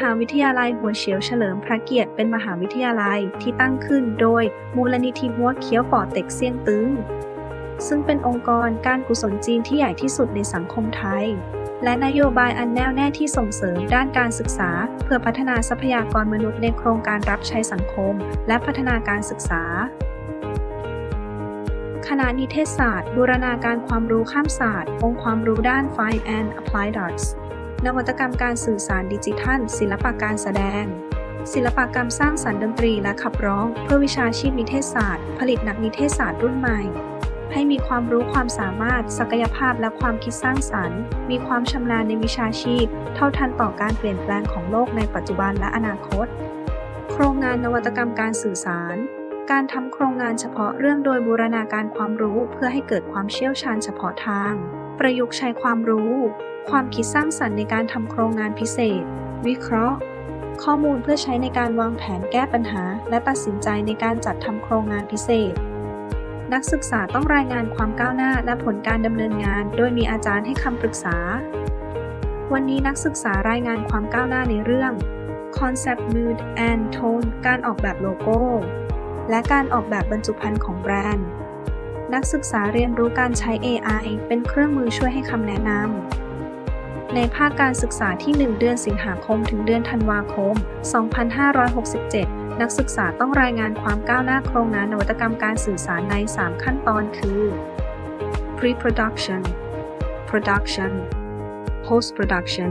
หาวิทยาลัยหัวเฉียวเฉลิมพระเกียรติเป็นมหาวิทยาลัยที่ตั้งขึ้นโดยมูลนิธิหัวเขียวป่อเต็กเซียงตึงซึ่งเป็นองค์กรการกุศลจีนที่ใหญ่ที่สุดในสังคมไทย และนโยบายอันแน่วแน่ที่ส่งเสริมด้านการศึกษา เพื่อพัฒนาทรัพยากรมนุษย์ในโครงการรับใช้สังคม และพัฒนาการศึกษาคณะนิเทศศาสตร์ บูรณาการความรู้ข้ามศาสตร์ องค์ความรู้ด้าน Fine and Applied Arts นวัตกรรมการสื่อสารดิจิทัล ศิลปะการแสดง ศิลปกรรมสร้างสรรค์ดนตรีและขับร้อง เพื่อวิชาชีพนิเทศศาสตร์ ผลิตนักนิเทศศาสตร์รุ่นใหม่ ให้มีความรู้ความสามารถ ศักยภาพและความคิดสร้างสรรค์ มีความชำนาญในวิชาชีพ เท่าทันต่อการเปลี่ยนแปลงของโลกในปัจจุบันและอนาคต โครงงานนวัตกรรมการสื่อสาร การทำโครงงานเฉพาะเรื่องโดยบูรณาการความรู้เพื่อให้เกิดความเชี่ยวชาญเฉพาะทาง ประยุกต์ใช้ความรู้ ความคิดสร้างสรรค์ในการทำโครงงานพิเศษ วิเคราะห์ ข้อมูลเพื่อใช้ในการวางแผนแก้ปัญหา และตัดสินใจในการจัดทำโครงงานพิเศษ นักศึกษาต้องรายงานความก้าวหน้าและผลการดำเนินงาน โดยมีอาจารย์ให้คำปรึกษา วันนี้นักศึกษารายงานความก้าวหน้าในเรื่อง Concept Mood and Tone การออกแบบโลโก้ และการออกแบบบรรจุภัณฑ์ของแบรนด์ นักศึกษาเรียนรู้การใช้ AI เป็นเครื่องมือช่วยให้คำแนะนำ ในภาคการศึกษาที่ 1 เดือนสิงหาคมถึงเดือนธันวาคม 2567 นักศึกษาต้องรายงานความก้าวหน้าโครงงานนวัตกรรมการสื่อสารใน 3 ขั้นตอนคือ pre-production production post-production